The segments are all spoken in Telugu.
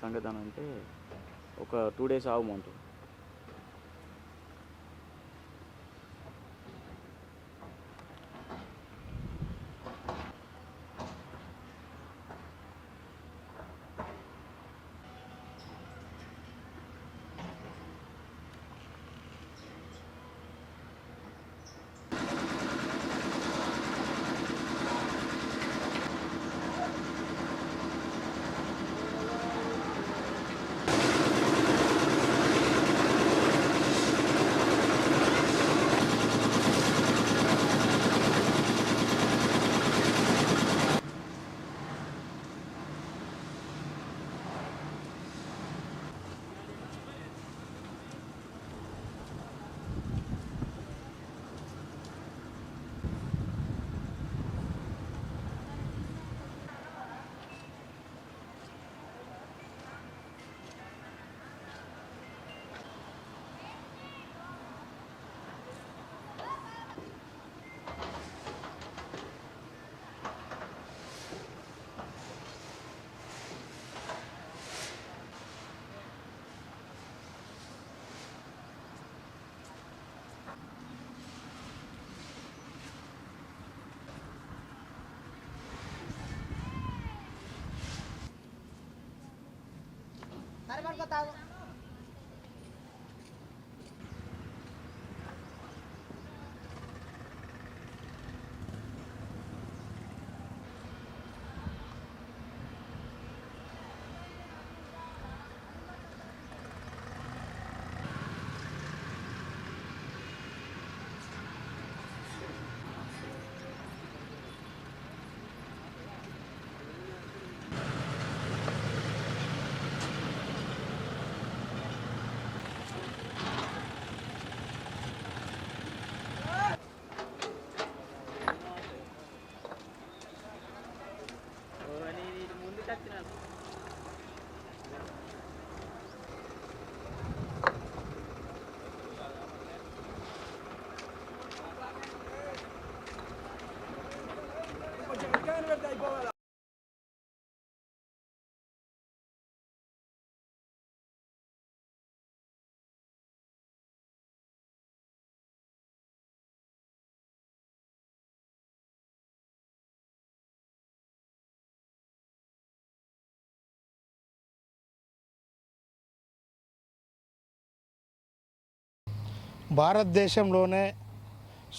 సంగతి అని అంటే ఒక టూ డేస్ ఆగమంటు salvar. భారతదేశంలోనే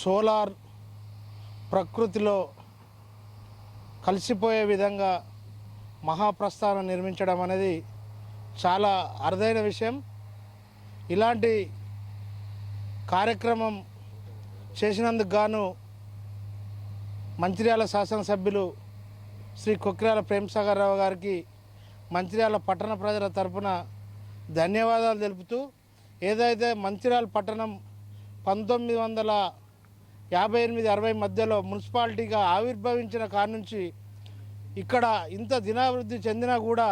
సోలార్ ప్రకృతిలో కలిసిపోయే విధంగా మహాప్రస్థానం నిర్మించడం అనేది చాలా అరుదైన విషయం. ఇలాంటి కార్యక్రమం చేసినందుకు గాను మంచిర్యాల శాసనసభ్యులు శ్రీ కొక్రాల ప్రేమసాగర్ రావు గారికి మంచిర్యాల పట్టణ ప్రజల తరపున ధన్యవాదాలు తెలుపుతూ ఏదైతే మంచిర్యాల పట్టణం పంతొమ్మిది వందల యాభై ఎనిమిది అరవై మధ్యలో మున్సిపాలిటీగా ఆవిర్భవించిన కాడ నుంచి ఇక్కడ ఇంత దినాభివృద్ధి చెందినా కూడా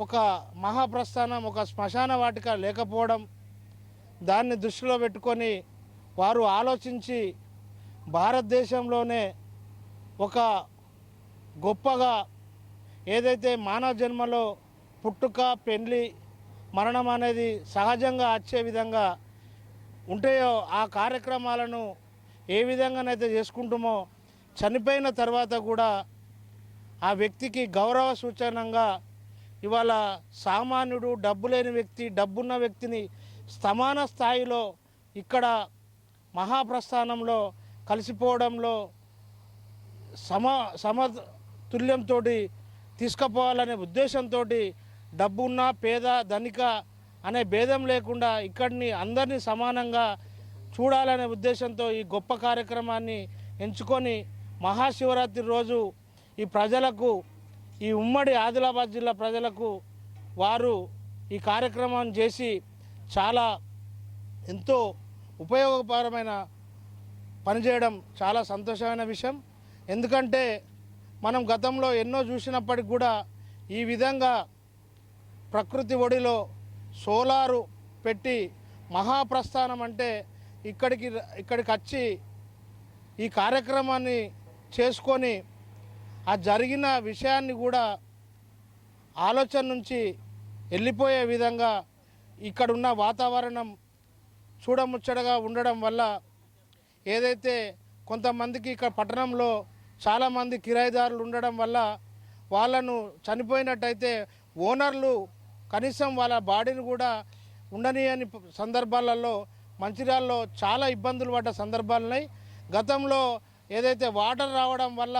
ఒక మహాప్రస్థానం ఒక శ్మశాన వాటిక లేకపోవడం దాన్ని దృష్టిలో పెట్టుకొని వారు ఆలోచించి భారతదేశంలోనే ఒక గొప్పగా ఏదైతే మానవ జన్మలో పుట్టుక పెండ్లి మరణం అనేది సహజంగా వచ్చే విధంగా ఉంటాయో ఆ కార్యక్రమాలను ఏ విధంగానైతే చేసుకుంటామో చనిపోయిన తర్వాత కూడా ఆ వ్యక్తికి గౌరవ సూచనంగా ఇవాళ సామాన్యుడు డబ్బు లేని వ్యక్తి డబ్బున్న వ్యక్తిని సమాన స్థాయిలో ఇక్కడ మహాప్రస్థానంలో కలిసిపోవడంలో సమ సమతుల్యంతో తీసుకుపోవాలనే ఉద్దేశంతో డబ్బు ఉన్న పేద ధనిక అనే భేదం లేకుండా ఇక్కడిని అందరినీ సమానంగా చూడాలనే ఉద్దేశంతో ఈ గొప్ప కార్యక్రమాన్ని ఎంచుకొని మహాశివరాత్రి రోజు ఈ ప్రజలకు ఈ ఉమ్మడి ఆదిలాబాద్ జిల్లా ప్రజలకు వారు ఈ కార్యక్రమం చేసి చాలా ఎంతో ఉపయోగకరమైన పనిచేయడం చాలా సంతోషమైన విషయం. ఎందుకంటే మనం గతంలో ఎన్నో చూసినప్పటికి కూడా ఈ విధంగా ప్రకృతి ఒడిలో సోలారు పెట్టి మహాప్రస్థానం అంటే ఇక్కడికి ఇక్కడికి వచ్చి ఈ కార్యక్రమాన్ని చేసుకొని ఆ జరిగిన విషయాన్ని కూడా ఆలోచన నుంచి వెళ్ళిపోయే విధంగా ఇక్కడున్న వాతావరణం చూడముచ్చటగా ఉండడం వల్ల ఏదైతే కొంతమందికి ఇక్కడ పట్టణంలో చాలామంది కిరాయిదారులు ఉండడం వల్ల వాళ్ళను చనిపోయినట్టయితే ఓనర్లు కనీసం వాళ్ళ బాడీని కూడా ఉండనియని సందర్భాలలో మంచిర్యాలలో చాలా ఇబ్బందులు పడ్డ సందర్భాలున్నాయి. గతంలో ఏదైతే వాటర్ రావడం వల్ల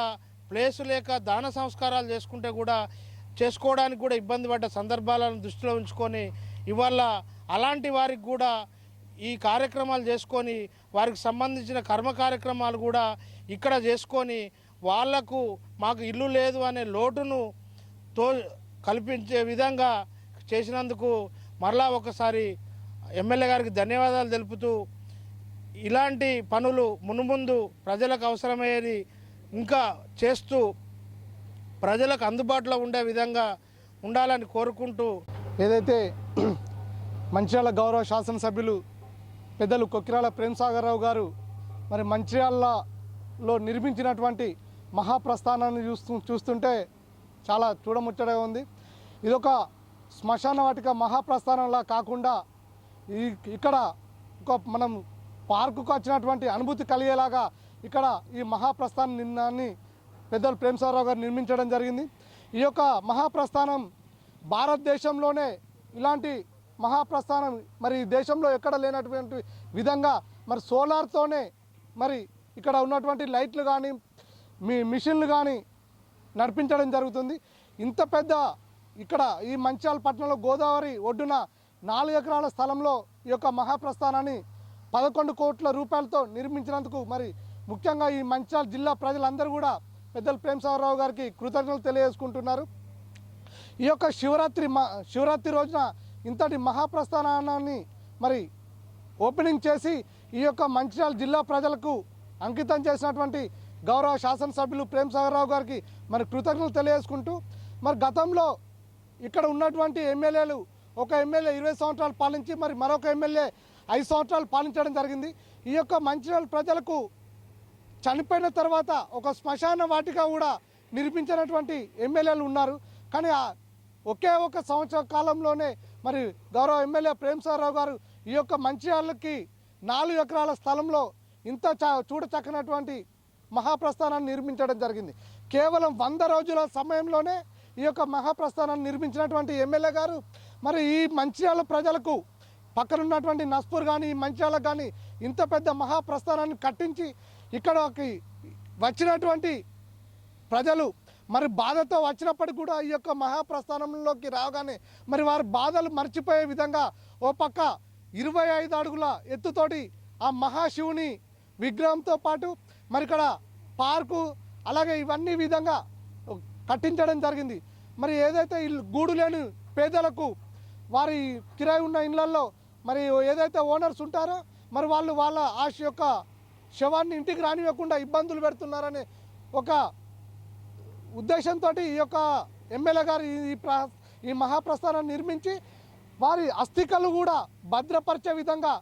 ప్లేసు లేక దాన సంస్కారాలు చేసుకుంటే కూడా చేసుకోవడానికి కూడా ఇబ్బంది పడ్డ సందర్భాలను దృష్టిలో ఉంచుకొని ఇవాళ అలాంటి వారికి కూడా ఈ కార్యక్రమాలు చేసుకొని వారికి సంబంధించిన కర్మ కార్యక్రమాలు కూడా ఇక్కడ చేసుకొని వాళ్ళకు మాకు ఇల్లు లేదు అనే లోటును తో కల్పించే విధంగా చేసినందుకు మరలా ఒకసారి ఎమ్మెల్యే గారికి ధన్యవాదాలు తెలుపుతూ ఇలాంటి పనులు మునుముందు ప్రజలకు అవసరమయ్యేది ఇంకా చేస్తూ ప్రజలకు అందుబాటులో ఉండే విధంగా ఉండాలని కోరుకుంటూ ఏదైతే మంచిర్యాల గౌరవ శాసనసభ్యులు పెద్దలు కొక్కిరాల ప్రేమసాగరరావు గారు మరి మంచిర్యాలలో నిర్మించినటువంటి మహాప్రస్థానాన్ని చూస్తూ చూస్తుంటే చాలా చూడముచ్చటగా ఉంది. ఇదొక శ్మశాన వాటిక మహాప్రస్థానంలా కాకుండా ఈ ఇక్కడ ఒక మనం పార్కుకు వచ్చినటువంటి అనుభూతి కలిగేలాగా ఇక్కడ ఈ మహాప్రస్థాన నిన్నాన్ని పెద్దలు ప్రేమసారావు గారు నిర్మించడం జరిగింది. ఈ యొక్క మహాప్రస్థానం భారతదేశంలోనే ఇలాంటి మహాప్రస్థానం మరి ఈ దేశంలో ఎక్కడ లేనటువంటి విధంగా మరి సోలార్తోనే మరి ఇక్కడ ఉన్నటువంటి లైట్లు కానీ మీ మిషన్లు కానీ నడిపించడం జరుగుతుంది. ఇంత పెద్ద ఇక్కడ ఈ మంచాల పట్టణంలో గోదావరి ఒడ్డున నాలుగు ఎకరాల స్థలంలో ఈ యొక్క మహాప్రస్థానాన్ని పదకొండు కోట్ల రూపాయలతో నిర్మించినందుకు మరి ముఖ్యంగా ఈ మంచాల జిల్లా ప్రజలందరూ కూడా పెద్దలు ప్రేమసాగరరావు గారికి కృతజ్ఞతలు తెలియజేసుకుంటున్నారు. ఈ యొక్క శివరాత్రి మ శివరాత్రి రోజున ఇంతటి మహాప్రస్థానాన్ని మరి ఓపెనింగ్ చేసి ఈ యొక్క మంచిర్యాల జిల్లా ప్రజలకు అంకితం చేసినటువంటి గౌరవ శాసనసభ్యులు ప్రేమసాగరరావు గారికి మరి కృతజ్ఞతలు తెలియజేసుకుంటూ మరి గతంలో ఇక్కడ ఉన్నటువంటి ఎమ్మెల్యేలు ఒక ఎమ్మెల్యే ఇరవై సంవత్సరాలు పాలించి మరి మరొక ఎమ్మెల్యే ఐదు సంవత్సరాలు పాలించడం జరిగింది. ఈ యొక్క మంచిర్యాల ప్రజలకు చనిపోయిన తర్వాత ఒక శ్మశాన వాటిక కూడా నిర్మించినటువంటి ఎమ్మెల్యేలు ఉన్నారు. కానీ ఒకే ఒక సంవత్సర కాలంలోనే మరి గౌరవ ఎమ్మెల్యే ప్రేమసారావు గారు ఈ యొక్క మంచిర్యాలకి నాలుగు ఎకరాల స్థలంలో ఇంత చూడచక్కనటువంటి మహాప్రస్థానాన్ని నిర్మించడం జరిగింది. కేవలం వంద రోజుల సమయంలోనే ఈ యొక్క మహాప్రస్థానాన్ని నిర్మించినటువంటి ఎమ్మెల్యే గారు మరి ఈ మంచిర్యాల ప్రజలకు పక్కన ఉన్నటువంటి నస్పూర్ కానీ ఈ కానీ ఇంత పెద్ద మహాప్రస్థానాన్ని కట్టించి ఇక్కడకి వచ్చినటువంటి ప్రజలు మరి బాధతో వచ్చినప్పటికి కూడా ఈ యొక్క మహాప్రస్థానంలోకి రాగానే మరి వారి బాధలు మర్చిపోయే విధంగా ఓ పక్క ఇరవై ఐదు అడుగుల ఎత్తుతోటి ఆ మహాశివుని విగ్రహంతో పాటు మరి ఇక్కడ పార్కు అలాగే ఇవన్నీ విధంగా కట్టించడం జరిగింది. మరి ఏదైతే ఇల్లు గూడు లేని పేదలకు వారి కిరాయి ఉన్న ఇళ్ళలో మరి ఏదైతే ఓనర్స్ ఉంటారో మరి వాళ్ళు వాళ్ళ ఆశ యొక్క శవాన్ని ఇంటికి రానివ్వకుండా ఇబ్బందులు పెడుతున్నారనే ఒక ఉద్దేశంతో ఈ యొక్క ఎమ్మెల్యే గారు ఈ- ఈ ప్ర ఈ మహాప్రస్థానాన్ని నిర్మించి వారి అస్థికలు కూడా భద్రపరిచే విధంగా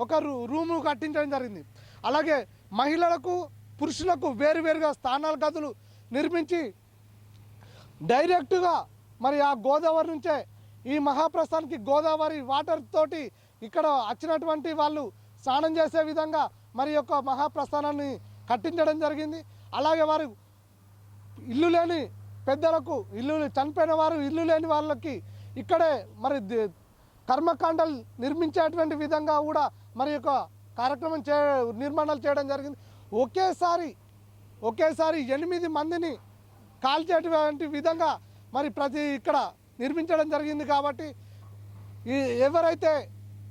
ఒక రూ రూము కట్టించడం జరిగింది. అలాగే మహిళలకు పురుషులకు వేరువేరుగా స్థానాల గదులు నిర్మించి డైరెక్ట్గా మరి ఆ గోదావరి నుంచే ఈ మహాప్రస్థానికి గోదావరి వాటర్ తోటి ఇక్కడ వచ్చినటువంటి వాళ్ళు స్నానం చేసే విధంగా మరి యొక్క మహాప్రస్థానాన్ని కట్టించడం జరిగింది. అలాగే వారు ఇల్లు లేని పెద్దలకు ఇల్లు చనిపోయిన వారు ఇల్లు లేని వాళ్ళకి ఇక్కడే మరి కర్మకాండలు నిర్మించేటువంటి విధంగా కూడా మరి యొక్క కార్యక్రమం చే నిర్మాణాలు చేయడం జరిగింది. ఒకేసారి ఒకేసారి ఎనిమిది మందిని కాల్చేటువంటి విధంగా మరి ప్రతి ఇక్కడ నిర్మించడం జరిగింది కాబట్టి ఈ ఎవరైతే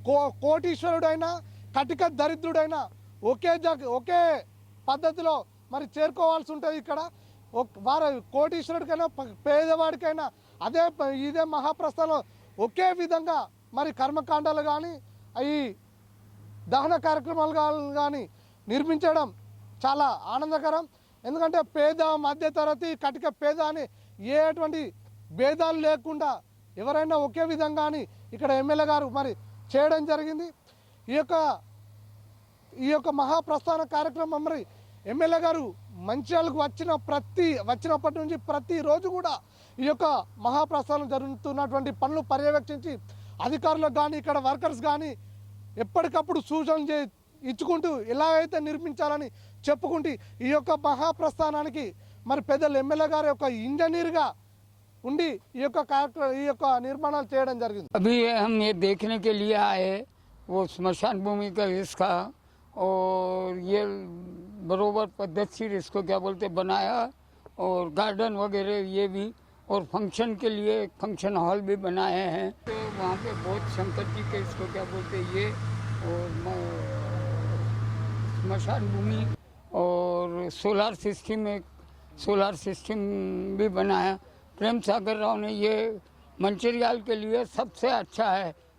కో కోటీశ్వరుడైనా కటిక దరిద్రుడైనా ఒకే జ ఒకే పద్ధతిలో మరి చేరుకోవాల్సి ఉంటుంది ఇక్కడ వారు కోటీశ్వరుడికైనా పేదవాడికైనా అదే ఇదే మహాప్రస్థానం ఒకే విధంగా మరి కర్మకాండాలు కానీ ఈ దహన కార్యక్రమాలు కానీ నిర్మించడం చాలా ఆనందకరం. ఎందుకంటే పేద మధ్యతరగతి కటిక పేద అని ఏటువంటి భేదాలు లేకుండా ఎవరైనా ఒకే విధంగా అని ఇక్కడ ఎమ్మెల్యే గారు మరి చేయడం జరిగింది. ఈ యొక్క ఈ యొక్క మహాప్రస్థాన కార్యక్రమం మరి ఎమ్మెల్యే గారు మంచిర్యాలకు వచ్చిన ప్రతి వచ్చినప్పటి నుంచి ప్రతిరోజు కూడా ఈ యొక్క మహాప్రస్థానం జరుగుతున్నటువంటి పనులు పర్యవేక్షించి అధికారులకు కానీ ఇక్కడ వర్కర్స్ కానీ ఎప్పటికప్పుడు సూచనలు చే ఇచ్చుకుంటూ ఎలా అయితే నిర్మించాలని చెప్పుకుంటూ ఈ యొక్క మహాప్రస్థానానికి మరి పెద్దలు ఎమ్మెల్యే గారి యొక్క ఇంజనీర్గా ఉండి ఈ యొక్క కార్యక్రమం ఈ యొక్క నిర్మాణాలు చేయడం జరిగింది अभी हम ये देखने के लिए आए वो स्मशान भूमि का इसका और ये बरोबर पद्धति इसको क्या बोलते बनाया और गार्डन वगैरह ये भी और फंक्शन के लिए एक फंक्शन हॉल भी बनाए हैं तो वहाँ पे बहुत शंकर जी के इसको क्या बोलते ये और म- स्मशान भूमि और सोलार सिस्टम एक, सोलार सिस्टम भी बनाया। प्रेम सागर राव ने ये मंचरियाल के लिए सबसे अच्छा है।